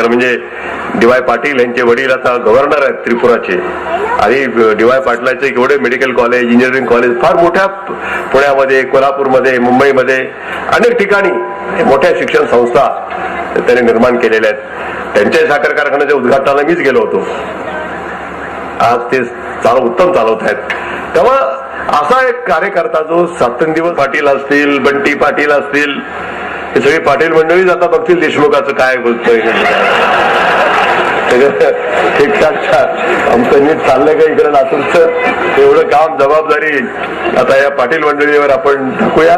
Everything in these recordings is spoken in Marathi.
खरं म्हणजे डी वाय पाटील यांचे वडील आता गव्हर्नर आहेत त्रिपुराचे. आणि डी वाय पाटलाचे एवढे मेडिकल कॉलेज इंजिनिअरिंग कॉलेज फार मोठ्या पुण्यामध्ये कोल्हापूरमध्ये मुंबईमध्ये अनेक ठिकाणी मोठ्या शिक्षण संस्था त्यांनी निर्माण केलेल्या आहेत. त्यांच्या साखर कारखान्याच्या उद्घाटनाला मीच गेलो होतो. आज ते चालू उत्तम चालवत आहेत. तेव्हा असा एक कार्यकर्ता जो सातंदिवस पाटील असतील बंटी पाटील असतील हे सगळी पाटील मंडळीच आता बघतील देशमुखाचं काय बोलतोय. आमचं नीट चाललंय का इकडे लातूरच? एवढं काम जबाबदारी आता या पाटील मंडळीवर आपण टाकूया.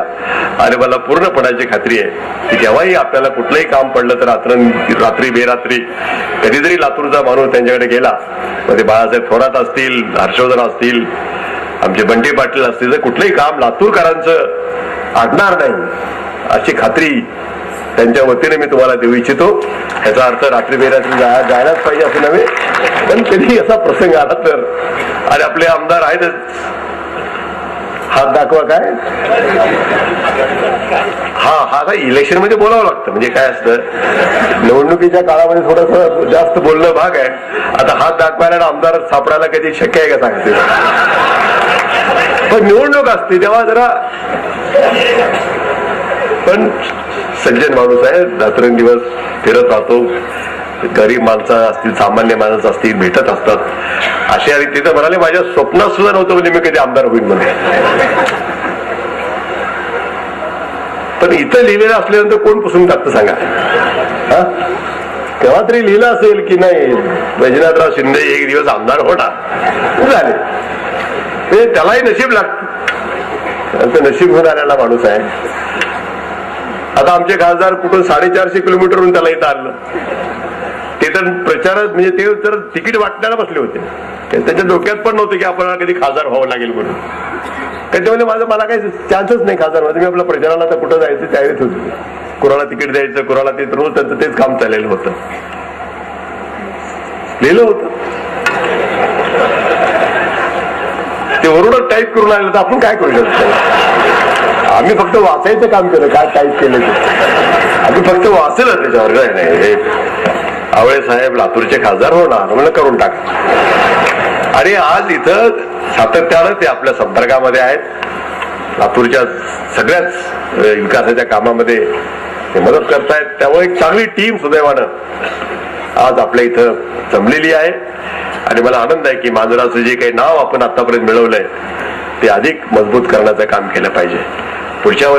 आणि मला पूर्णपणाची खात्री आहे की जेव्हाही आपल्याला कुठलंही काम पडलं तर रात्र रात्री बेरात्री कधीतरी लातूरचा माणूस त्यांच्याकडे गेला. मग ते बाळासाहेब थोरात असतील हर्षवर्धन असतील आमचे बंटी पाटील असतील तर कुठलंही काम लातूरकरांचं आणणार नाही. अशी खात्री त्यांच्या वतीने मी तुम्हाला देऊ इच्छितो. याचा अर्थ रात्री बेरात्री जायलाच पाहिजे असं नव्हे. पण कधी असा प्रसंग आला तर आणि आपले आमदार आहेतच हात दाखवा काय? हा हा काय इलेक्शनमध्ये बोलावं लागतं. म्हणजे काय असतं? निवडणुकीच्या काळामध्ये थोडस जास्त बोलणं भाग आहे. आता हात दाखवायला आणि आमदार सापडायला कधी शक्य आहे का सांगते? पण निवडणूक असते तेव्हा जरा पण सज्जन माणूस आहे रात्रंदिवस फिरत राहतो. गरीब माणसं असतील सामान्य माणसं असतील भेटत असतात. अशा रीतीचं म्हणाले माझ्या स्वप्नात सुद्धा नव्हतं म्हणजे मी कधी आमदार होईल मध्ये पण इथं लिहिलेलं असल्यानंतर कोण पुसून टाकतं सांगा? हा? केव्हा तरी लिहिलं असेल की नाही वैजनाथराव शिंदे एक दिवस आमदार होणार. झाले. म्हणजे त्यालाही नशीब लागतं. नशीब होऊन आलेला माणूस आहे. आता आमचे खासदार कुठून साडेचारशे किलोमीटरहून त्याला इथं आणलं. ते तर प्रचार म्हणजे ते तर तिकीट वाटण्याला बसले होते. त्यांच्या डोक्यात पण नव्हते की आपल्याला कधी खासदार व्हावं लागेल म्हणून. त्याच्यामध्ये माझं मला काही चान्सच नाही खासदार मी आपल्या प्रचाराला आता कुठं जायचं त्यावेळेस होते. कुणाला तिकीट द्यायचं कुणाला ते रोज त्यांचं तेच काम चाललेलं होतं. लिहिलं होतं. ते वरूनच टाईप करून आलं तर आपण काय करू शकतो? आम्ही फक्त वाचायचं काम केलं काय टाईप केलं आम्ही फक्त वाचलं त्याच्यावर काय नाही हे आवळे साहेब लातूरचे खासदार होणार म्हणलं करून टाक. आणि आज इथं सातत्यानं ते आपल्या संपर्कामध्ये आहेत. लातूरच्या सगळ्याच विकासाच्या कामामध्ये ते मदत करतायत. त्यामुळे एक चांगली टीम सुदैवानं आज आपल्या इथं जमलेली आहे. आणि मला आनंद आहे की मांजराचं जे काही नाव आपण आतापर्यंत मिळवलंय ते अधिक मजबूत करण्याचं काम केलं पाहिजे. पुढच्या